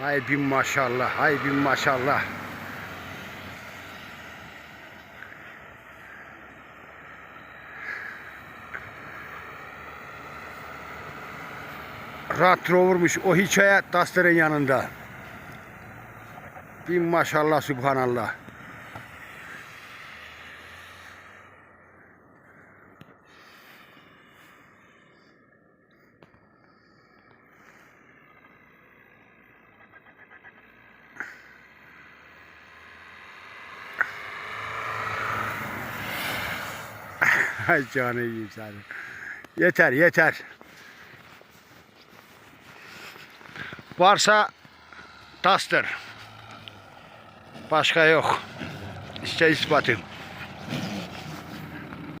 Hay bin maşallah, hay bin maşallah. Rat Rover'muş o hikaye Duster'ın yanında. Bin maşallah subhanallah. Canı yiyeyim seni. Yeter yeter. Varsa Duster. Başka yok. İşte ispatı.